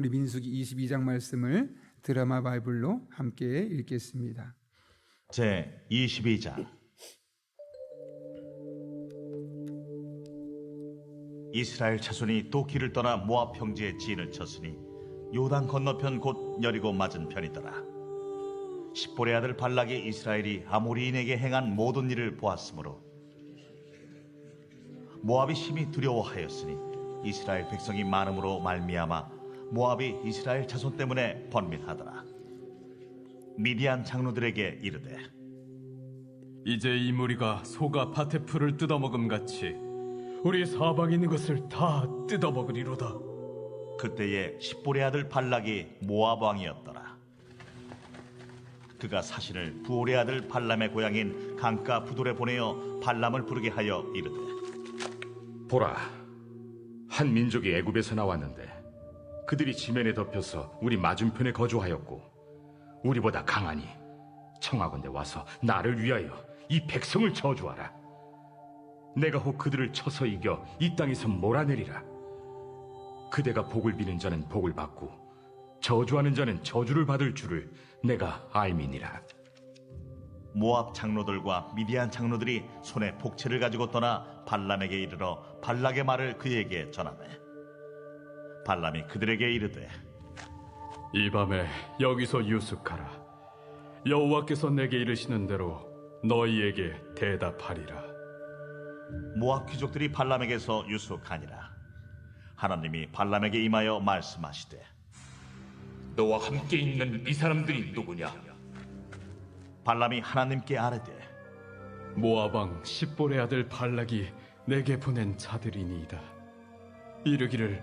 우리 민수기 22장 말씀을 드라마 바이블로 함께 읽겠습니다. 제 22장 이스라엘 자손이 또 길을 떠나 모압 평지에 진을 쳤으니 요단 건너편 곧 여리고 맞은 편이더라 십볼의 아들 발락이 이스라엘이 아모리인에게 행한 모든 일을 보았으므로 모압이 심히 두려워하였으니 이스라엘 백성이 많음으로 말미암아 모압이 이스라엘 자손 때문에 번민하더라 미디안 장로들에게 이르되 이제 이 무리가 소가 밭의 풀을 뜯어먹음 같이 우리 사방에 있는 것을 다 뜯어먹으리로다. 그때에 십볼의 아들 발락이 모압 왕이었더라. 그가 사신을 부올의 아들 발람의 고향인 강가 부돌에 보내어 발람을 부르게 하여 이르되 보라, 한 민족이 애굽에서 나왔는데 그들이 지면에 덮여서 우리 맞은편에 거주하였고 우리보다 강하니 청하건대 와서 나를 위하여 이 백성을 저주하라. 내가 혹 그들을 쳐서 이겨 이 땅에서 몰아내리라. 그대가 복을 비는 자는 복을 받고 저주하는 자는 저주를 받을 줄을 내가 알미니라. 모압 장로들과 미디안 장로들이 손에 복채를 가지고 떠나 발람에게 이르러 발락의 말을 그에게 전하매 발람이 그들에게 이르되 이 밤에 여기서 유숙하라. 여호와께서 내게 이르시는 대로 너희에게 대답하리라. 모압 귀족들이 발람에게서 유숙하니라 하나님이 발람에게 임하여 말씀하시되 너와 함께 있는 이 사람들이 누구냐? 발람이 하나님께 아뢰되 모압 왕 십볼의 아들 발락이 내게 보낸 자들이니이다. 이르기를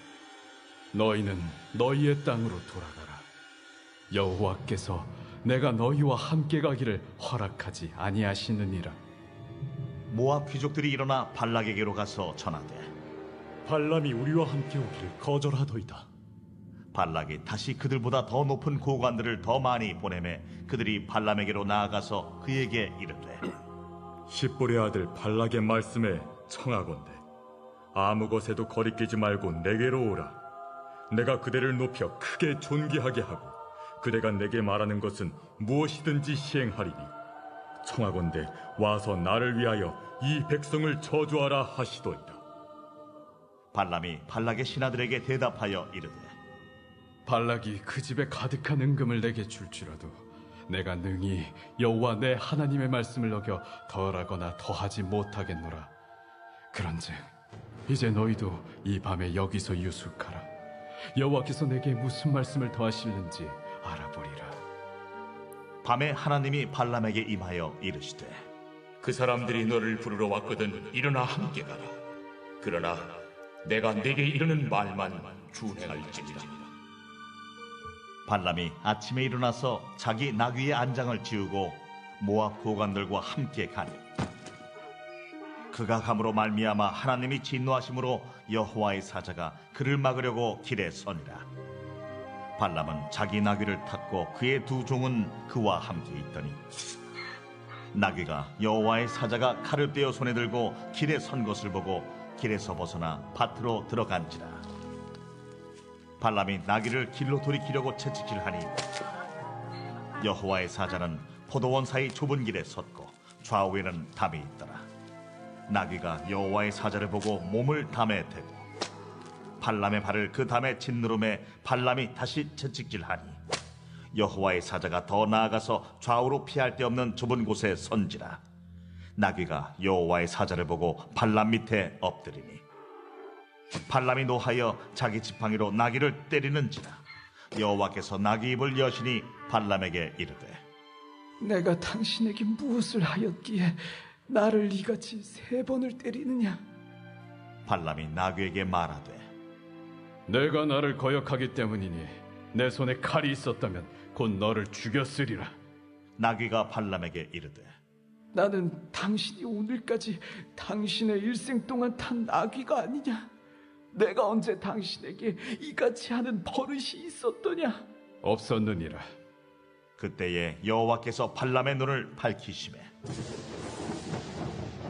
너희는 너희의 땅으로 돌아가라. 여호와께서 내가 너희와 함께 가기를 허락하지 아니하시느니라. 모압 귀족들이 일어나 발락에게로 가서 전하되 발람이 우리와 함께 오기를 거절하더이다. 발락이 다시 그들보다 더 높은 고관들을 더 많이 보내매 그들이 발람에게로 나아가서 그에게 이르되 십볼의 아들 발락의 말씀에 청하건대 아무 것에도 거리끼지 말고 내게로 오라 내가 그대를 높여 크게 존귀하게 하고 그대가 내게 말하는 것은 무엇이든지 시행하리니 청하건대 와서 나를 위하여 이 백성을 저주하라 하시도이다 발람이 발락의 신하들에게 대답하여 이르되 발락이 그 집에 가득한 은금을 내게 줄지라도 내가 능히 여호와 내 하나님의 말씀을 어겨 덜하거나 더하지 못하겠노라. 그런즉 이제 너희도 이 밤에 여기서 유숙하라. 여호와께서 내게 무슨 말씀을 더하실는지 알아보리라. 밤에 하나님이 발람에게 임하여 이르시되 그 사람들이 너를 부르러 왔거든 일어나 함께 가라. 그러나 내가 내게 이르는 말만 준행할지니라. 발람이 아침에 일어나서 자기 나귀의 안장을 지우고 모압 고관들과 함께 가니 그가 감으로 말미암아 하나님이 진노하심으로 여호와의 사자가 그를 막으려고 길에 서니라. 발람은 자기 나귀를 탔고 그의 두 종은 그와 함께 있더니 나귀가 여호와의 사자가 칼을 빼어 손에 들고 길에 선 것을 보고 길에서 벗어나 밭으로 들어간지라. 발람이 나귀를 길로 돌이키려고 채찍질하니 여호와의 사자는 포도원 사이 좁은 길에 섰고 좌우에는 담이 있더라 나귀가 여호와의 사자를 보고 몸을 담에 대고 발람의 발을 그 담에 짓누름에 발람이 다시 채찍질하니 여호와의 사자가 더 나아가서 좌우로 피할 데 없는 좁은 곳에 선지라. 나귀가 여호와의 사자를 보고 발람 밑에 엎드리니 발람이 노하여 자기 지팡이로 나귀를 때리는지라. 여호와께서 나귀 입을 여시니 발람에게 이르되 내가 당신에게 무엇을 하였기에 나를 이같이 세 번을 때리느냐? 발람이 나귀에게 말하되 내가 나를 거역하기 때문이니 내 손에 칼이 있었다면 곧 너를 죽였으리라. 나귀가 발람에게 이르되 나는 당신이 오늘까지 당신의 일생 동안 탄 나귀가 아니냐? 내가 언제 당신에게 이같이 하는 버릇이 있었더냐? 없었느니라. 그때에 여호와께서 발람의 눈을 밝히심에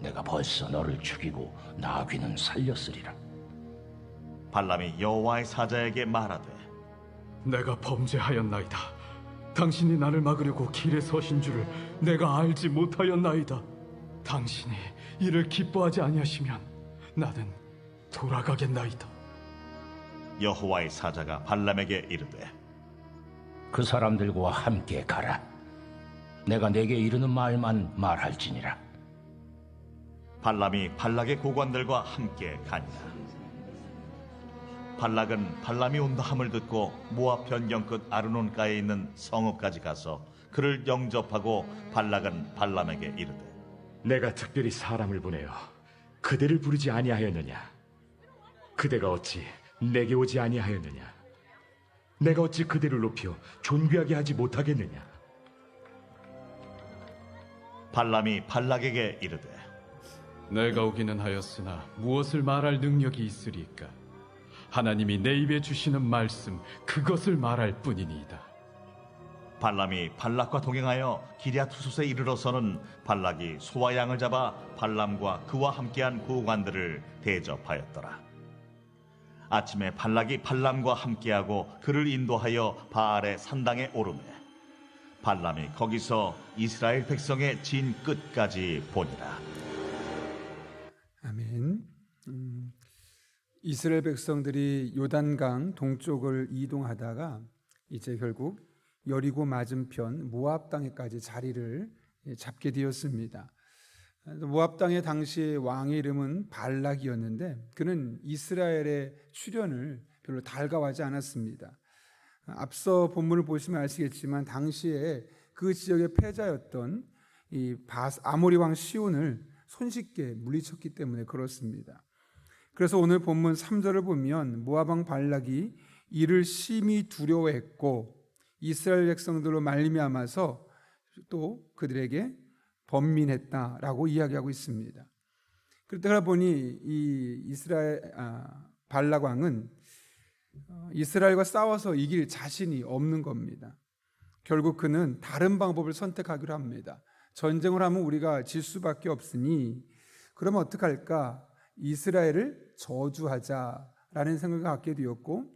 내가 벌써 너를 죽이고 나귀는 살렸으리라. 발람이 여호와의 사자에게 말하되 내가 범죄하였나이다. 당신이 나를 막으려고 길에 서신 줄을 내가 알지 못하였나이다. 당신이 이를 기뻐하지 아니하시면 나는 돌아가겠나이다. 여호와의 사자가 발람에게 이르되 그 사람들과 함께 가라. 내가 내게 이르는 말만 말할지니라. 발람이 발락의 고관들과 함께 가니라. 발락은 발람이 온다 함을 듣고 모압 변경 끝 아르논가에 있는 성읍까지 가서 그를 영접하고 발락은 발람에게 이르되 내가 특별히 사람을 보내어 그대를 부르지 아니하였느냐? 그대가 어찌 내게 오지 아니하였느냐? 내가 어찌 그대를 높여 존귀하게 하지 못하겠느냐? 발람이 발락에게 이르되 내가 오기는 하였으나 무엇을 말할 능력이 있으리까? 하나님이 내 입에 주시는 말씀 그것을 말할 뿐이니이다. 발람이 발락과 동행하여 기랴투솥에 이르러서는 발락이 소와 양을 잡아 발람과 그와 함께한 고관들을 대접하였더라. 아침에 발락이 발람과 함께하고 그를 인도하여 바알의 산당에 오르매 발람이 거기서 이스라엘 백성의 진 끝까지 보니라. 아멘. 음, 이스라엘 백성들이 요단강 동쪽을 이동하다가 이제 결국 여리고 맞은편 모압 땅에까지 자리를 잡게 되었습니다. 모압 땅의 당시 왕의 이름은 발락이었는데 그는 이스라엘의 출현을 별로 달가워하지 않았습니다. 앞서 본문을 보시면 아시겠지만 당시에 그 지역의 패자였던 이 아모리 왕 시온을 손쉽게 물리쳤기 때문에 그렇습니다. 그래서 오늘 본문 3절을 보면 왕 발락이 이를 심히 두려워했고 이스라엘 백성들로 말미암아서 또 그들에게 번민했다라고 이야기하고 있습니다. 그러다 보니 이 이스라엘 아, 발락 왕은 어, 이스라엘과 싸워서 이길 자신이 없는 겁니다. 결국 그는 다른 방법을 선택하기로 합니다. 전쟁을 하면 우리가 질 수밖에 없으니 그러면 어떡할까? 이스라엘을 저주하자라는 생각을 갖게 되었고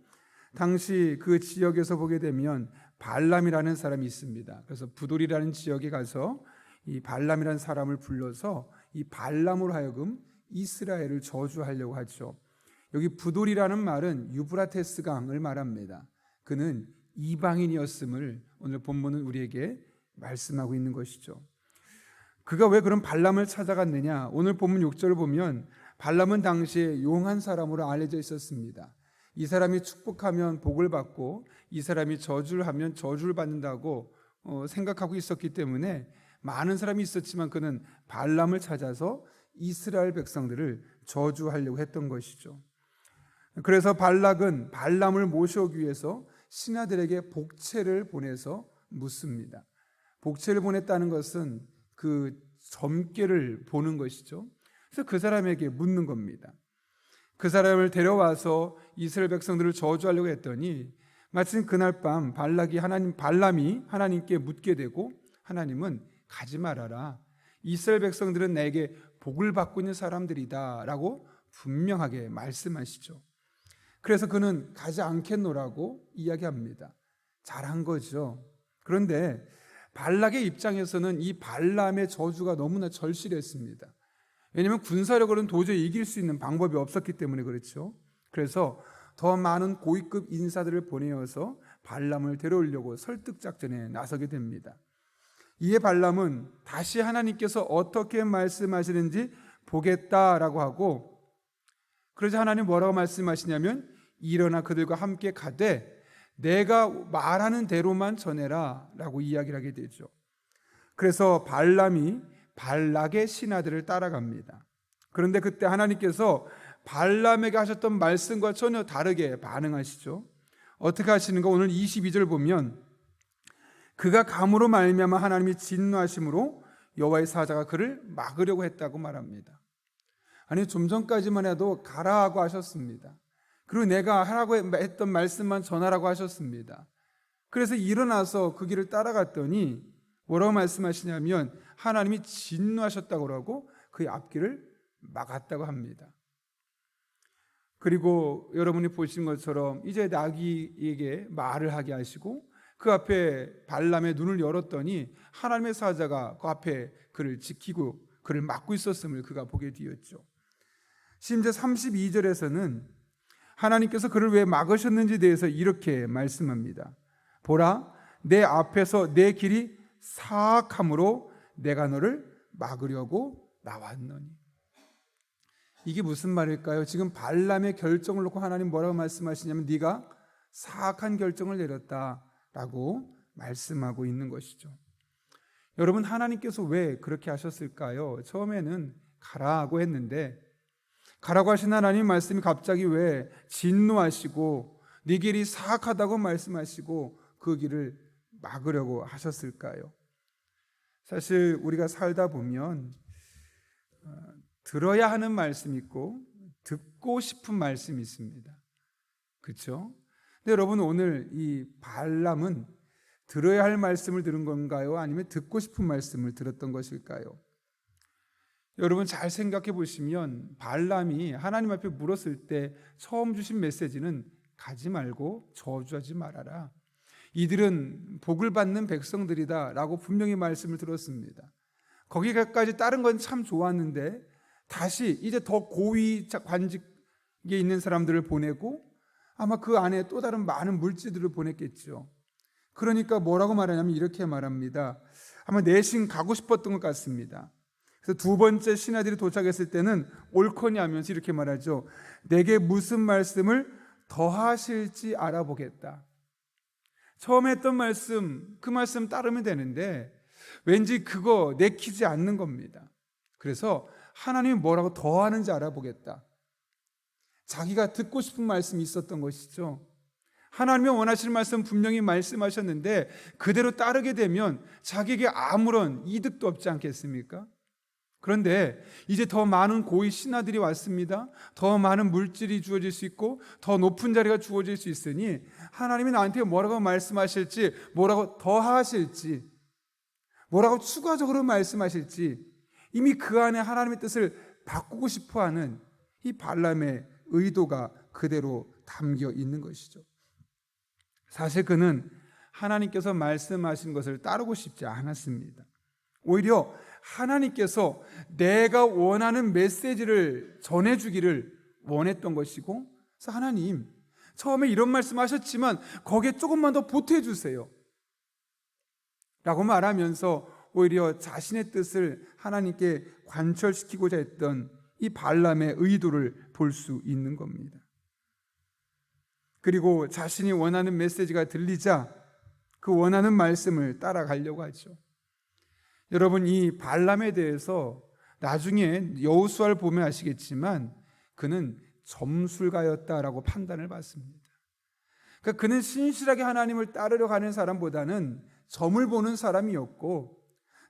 당시 그 지역에서 보게 되면 발람이라는 사람이 있습니다. 그래서 부돌이라는 지역에 가서 이 발람이라는 사람을 불러서 이 발람으로 하여금 이스라엘을 저주하려고 하죠. 여기 부돌이라는 말은 유브라테스 강을 말합니다. 그는 이방인이었음을 오늘 본문은 우리에게 말씀하고 있는 것이죠. 그가 왜 그런 발람을 찾아갔느냐? 오늘 본문 6절을 보면 발람은 당시에 용한 사람으로 알려져 있었습니다. 이 사람이 축복하면 복을 받고 이 사람이 저주를 하면 저주를 받는다고 어, 생각하고 있었기 때문에 많은 사람이 있었지만 그는 발람을 찾아서 이스라엘 백성들을 저주하려고 했던 것이죠. 그래서 발락은 발람을 모셔오기 위해서 신하들에게 복채를 보내서 묻습니다. 복채를 보냈다는 것은 그 점괘를 보는 것이죠. 그래서 그 사람에게 묻는 겁니다. 그 사람을 데려와서 이스라엘 백성들을 저주하려고 했더니 마침 그날 밤 발락이 하나님 발람이 하나님께 묻게 되고 하나님은 가지 말아라. 이스라엘 백성들은 내게 복을 받고 있는 사람들이다라고 분명하게 말씀하시죠. 그래서 그는 가지 않겠노라고 이야기합니다. 잘한 거죠. 그런데 발락의 입장에서는 이 발람의 저주가 너무나 절실했습니다. 왜냐하면 군사력으로는 도저히 이길 수 있는 방법이 없었기 때문에 그렇죠. 그래서 더 많은 고위급 인사들을 보내어서 발람을 데려오려고 설득 작전에 나서게 됩니다. 이에 발람은 다시 하나님께서 어떻게 말씀하시는지 보겠다라고 하고 그러자 하나님 뭐라고 말씀하시냐면 일어나 그들과 함께 가되 내가 말하는 대로만 전해라라고 이야기를 하게 되죠. 그래서 발람이 발락의 신하들을 따라갑니다. 그런데 그때 하나님께서 발람에게 하셨던 말씀과 전혀 다르게 반응하시죠. 어떻게 하시는가? 오늘 22절 보면 그가 감으로 말미암아 하나님이 진노하심으로 여호와의 사자가 그를 막으려고 했다고 말합니다. 아니 좀 전까지만 해도 가라고 하셨습니다. 그리고 내가 하라고 했던 말씀만 전하라고 하셨습니다. 그래서 일어나서 그 길을 따라갔더니 뭐라고 말씀하시냐면 하나님이 진노하셨다고 그러고 그의 앞길을 막았다고 합니다. 그리고 여러분이 보신 것처럼 이제 나귀에게 말을 하게 하시고 그 앞에 발람의 눈을 열었더니 하나님의 사자가 그 앞에 그를 지키고 그를 막고 있었음을 그가 보게 되었죠. 심지어 32절에서는 하나님께서 그를 왜 막으셨는지 대해서 이렇게 말씀합니다. 보라, 내 앞에서 내 길이 사악함으로 내가 너를 막으려고 나왔노니. 이게 무슨 말일까요? 지금 발람의 결정을 놓고 하나님 뭐라고 말씀하시냐면 네가 사악한 결정을 내렸다라고 말씀하고 있는 것이죠. 여러분 하나님께서 왜 그렇게 하셨을까요? 처음에는 가라고 했는데 가라고 하신 하나님 말씀이 갑자기 왜 진노하시고 네 길이 사악하다고 말씀하시고 그 길을 막으려고 하셨을까요? 사실 우리가 살다 보면 어, 들어야 하는 말씀이 있고 듣고 싶은 말씀이 있습니다. 그렇죠? 근데 여러분 오늘 이 발람은 들어야 할 말씀을 들은 건가요? 아니면 듣고 싶은 말씀을 들었던 것일까요? 여러분 잘 생각해 보시면 발람이 하나님 앞에 물었을 때 처음 주신 메시지는 가지 말고 저주하지 말아라. 이들은 복을 받는 백성들이다라고 분명히 말씀을 들었습니다. 거기까지 다른 건 참 좋았는데 다시 이제 더 고위 관직에 있는 사람들을 보내고 아마 그 안에 또 다른 많은 물질들을 보냈겠죠. 그러니까 뭐라고 말하냐면 이렇게 말합니다. 아마 내심 가고 싶었던 것 같습니다. 그래서 두 번째 신하들이 도착했을 때는 옳거니 하면서 이렇게 말하죠. 내게 무슨 말씀을 더 하실지 알아보겠다. 처음에 했던 말씀, 그 말씀 따르면 되는데 왠지 그거 내키지 않는 겁니다. 그래서 하나님이 뭐라고 더 하는지 알아보겠다. 자기가 듣고 싶은 말씀이 있었던 것이죠. 하나님이 원하시는 말씀 분명히 말씀하셨는데 그대로 따르게 되면 자기에게 아무런 이득도 없지 않겠습니까? 그런데 이제 더 많은 고위 신하들이 왔습니다. 더 많은 물질이 주어질 수 있고 더 높은 자리가 주어질 수 있으니 하나님이 나한테 뭐라고 말씀하실지, 뭐라고 더 하실지, 뭐라고 추가적으로 말씀하실지 이미 그 안에 하나님의 뜻을 바꾸고 싶어 하는 이 발람의 의도가 그대로 담겨 있는 것이죠. 사실 그는 하나님께서 말씀하신 것을 따르고 싶지 않았습니다. 오히려 하나님께서 내가 원하는 메시지를 전해주기를 원했던 것이고, 그래서 하나님, 처음에 이런 말씀 하셨지만 거기에 조금만 더 보태주세요. 라고 말하면서 오히려 자신의 뜻을 하나님께 관철시키고자 했던 이 발람의 의도를 볼 수 있는 겁니다. 그리고 자신이 원하는 메시지가 들리자 그 원하는 말씀을 따라가려고 하죠. 여러분 이 발람에 대해서 나중에 여우수아를 보면 아시겠지만 그는 점술가였다라고 판단을 받습니다. 그러니까 그는 신실하게 하나님을 따르려 가는 사람보다는 점을 보는 사람이었고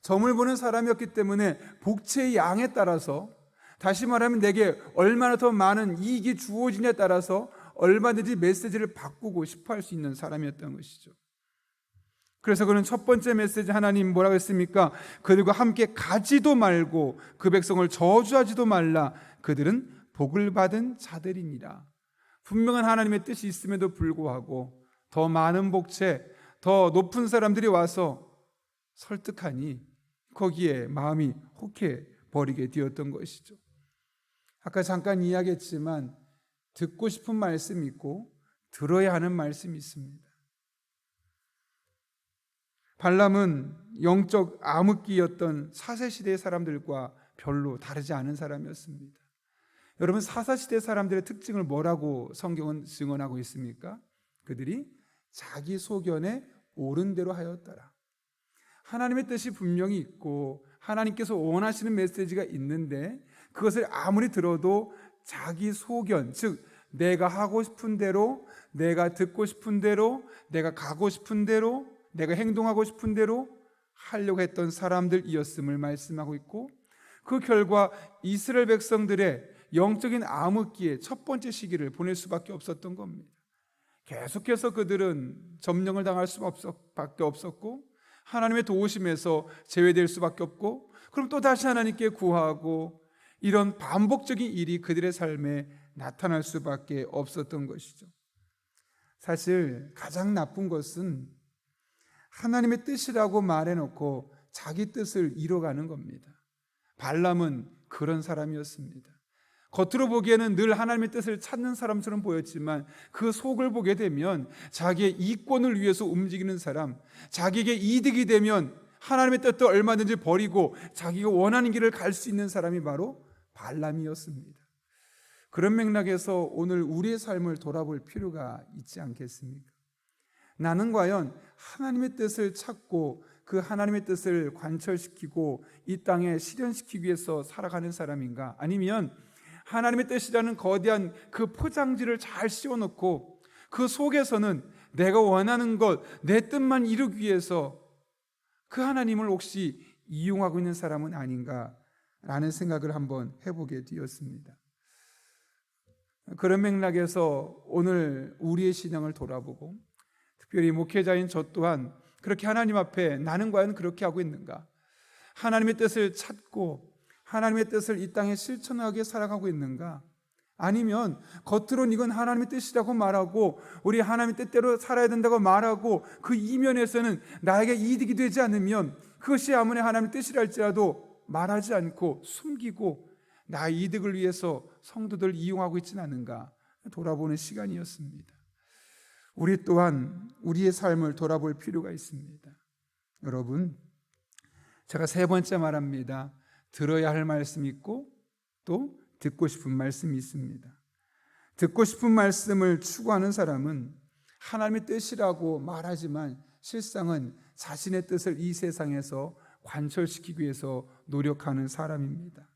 점을 보는 사람이었기 때문에 복체의 양에 따라서 다시 말하면 내게 얼마나 더 많은 이익이 주어지냐에 따라서 얼마든지 메시지를 바꾸고 싶어 할 수 있는 사람이었던 것이죠. 그래서 그는 첫 번째 메시지 하나님 뭐라고 했습니까? 그들과 함께 가지도 말고 그 백성을 저주하지도 말라. 그들은 복을 받은 자들이니라. 분명한 하나님의 뜻이 있음에도 불구하고 더 많은 복채, 더 높은 사람들이 와서 설득하니 거기에 마음이 혹해 버리게 되었던 것이죠. 아까 잠깐 이야기했지만 듣고 싶은 말씀이 있고 들어야 하는 말씀이 있습니다. 발람은 영적 암흑기였던 사세 시대의 사람들과 별로 다르지 않은 사람이었습니다. 여러분 사사 시대 사람들의 특징을 뭐라고 성경은 증언하고 있습니까? 그들이 자기 소견에 옳은 대로 하였더라. 하나님의 뜻이 분명히 있고 하나님께서 원하시는 메시지가 있는데 그것을 아무리 들어도 자기 소견, 즉 내가 하고 싶은 대로, 내가 듣고 싶은 대로, 내가 가고 싶은 대로, 내가 행동하고 싶은 대로 하려고 했던 사람들이었음을 말씀하고 있고 그 결과 이스라엘 백성들의 영적인 암흑기의 첫 번째 시기를 보낼 수밖에 없었던 겁니다. 계속해서 그들은 점령을 당할 수밖에 없었고 하나님의 도우심에서 제외될 수밖에 없고 그럼 또 다시 하나님께 구하고 이런 반복적인 일이 그들의 삶에 나타날 수밖에 없었던 것이죠. 사실 가장 나쁜 것은 하나님의 뜻이라고 말해놓고 자기 뜻을 이뤄가는 겁니다. 발람은 그런 사람이었습니다. 겉으로 보기에는 늘 하나님의 뜻을 찾는 사람처럼 보였지만 그 속을 보게 되면 자기의 이권을 위해서 움직이는 사람, 자기에게 이득이 되면 하나님의 뜻도 얼마든지 버리고 자기가 원하는 길을 갈 수 있는 사람이 바로 발람이었습니다. 그런 맥락에서 오늘 우리의 삶을 돌아볼 필요가 있지 않겠습니까? 나는 과연 하나님의 뜻을 찾고 그 하나님의 뜻을 관철시키고 이 땅에 실현시키기 위해서 살아가는 사람인가? 아니면 하나님의 뜻이라는 거대한 그 포장지를 잘 씌워놓고 그 속에서는 내가 원하는 것, 내 뜻만 이루기 위해서 그 하나님을 혹시 이용하고 있는 사람은 아닌가라는 생각을 한번 해보게 되었습니다. 그런 맥락에서 오늘 우리의 신앙을 돌아보고 특별히 목회자인 저 또한 그렇게 하나님 앞에 나는 과연 그렇게 하고 있는가? 하나님의 뜻을 찾고 하나님의 뜻을 이 땅에 실천하게 살아가고 있는가? 아니면 겉으론 이건 하나님의 뜻이라고 말하고 우리 하나님의 뜻대로 살아야 된다고 말하고 그 이면에서는 나에게 이득이 되지 않으면 그것이 아무리 하나님의 뜻이라 할지라도 말하지 않고 숨기고 나의 이득을 위해서 성도들 이용하고 있지는 않은가 돌아보는 시간이었습니다. 우리 또한 우리의 삶을 돌아볼 필요가 있습니다. 여러분, 제가 세 번째 말합니다. 들어야 할 말씀이 있고 또 듣고 싶은 말씀이 있습니다. 듣고 싶은 말씀을 추구하는 사람은 하나님의 뜻이라고 말하지만 실상은 자신의 뜻을 이 세상에서 관철시키기 위해서 노력하는 사람입니다.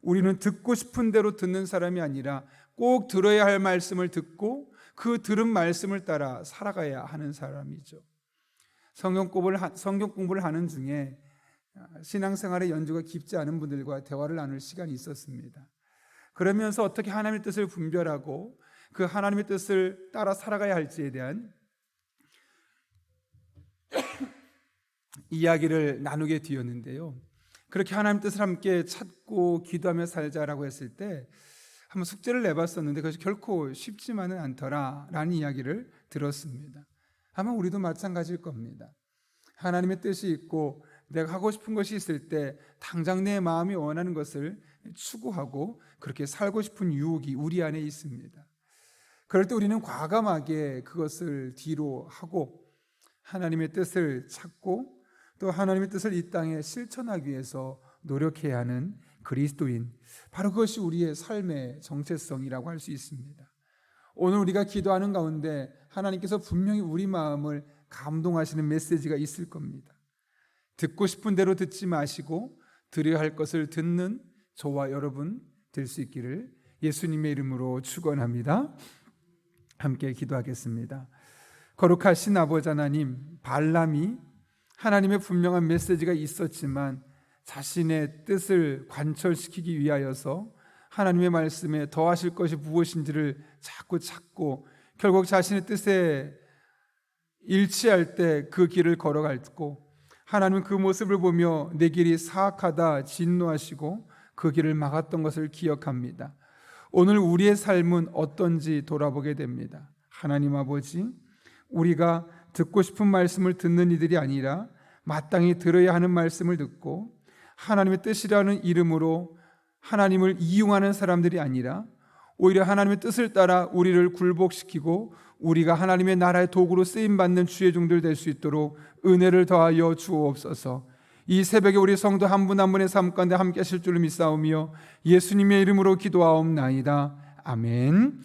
우리는 듣고 싶은 대로 듣는 사람이 아니라 꼭 들어야 할 말씀을 듣고 그 들은 말씀을 따라 살아가야 하는 사람이죠. 성경 공부를 성경 공부를 하는 중에 신앙생활의 연주가 깊지 않은 분들과 대화를 나눌 시간이 있었습니다. 그러면서 어떻게 하나님의 뜻을 분별하고 그 하나님의 뜻을 따라 살아가야 할지에 대한 이야기를 나누게 되었는데요. 그렇게 하나님 뜻을 함께 찾고 기도하며 살자라고 했을 때 한번 숙제를 내봤었는데 그것이 결코 쉽지만은 않더라라는 이야기를 들었습니다. 아마 우리도 마찬가지일 겁니다. 하나님의 뜻이 있고 내가 하고 싶은 것이 있을 때 당장 내 마음이 원하는 것을 추구하고 그렇게 살고 싶은 유혹이 우리 안에 있습니다. 그럴 때 우리는 과감하게 그것을 뒤로 하고 하나님의 뜻을 찾고 또 하나님의 뜻을 이 땅에 실천하기 위해서 노력해야 하는 그리스도인 바로 그것이 우리의 삶의 정체성이라고 할 수 있습니다. 오늘 우리가 기도하는 가운데 하나님께서 분명히 우리 마음을 감동하시는 메시지가 있을 겁니다. 듣고 싶은 대로 듣지 마시고 들어야 할 것을 듣는 저와 여러분 될 수 있기를 예수님의 이름으로 축원합니다. 함께 기도하겠습니다. 거룩하신 아버지 하나님, 발람이 하나님의 분명한 메시지가 있었지만 자신의 뜻을 관철시키기 위하여서 하나님의 말씀에 더하실 것이 무엇인지를 자꾸 찾고 결국 자신의 뜻에 일치할 때 그 길을 걸어갔고 하나님은 그 모습을 보며 내 길이 사악하다 진노하시고 그 길을 막았던 것을 기억합니다. 오늘 우리의 삶은 어떤지 돌아보게 됩니다. 하나님 아버지, 우리가 듣고 싶은 말씀을 듣는 이들이 아니라 마땅히 들어야 하는 말씀을 듣고 하나님의 뜻이라는 이름으로 하나님을 이용하는 사람들이 아니라 오히려 하나님의 뜻을 따라 우리를 굴복시키고 우리가 하나님의 나라의 도구로 쓰임 받는 주의 종들 될 수 있도록 은혜를 더하여 주옵소서. 이 새벽에 우리 성도 한 분 한 분의 삶 가운데 함께 하실 줄을 믿사오며 예수님의 이름으로 기도하옵나이다. 아멘.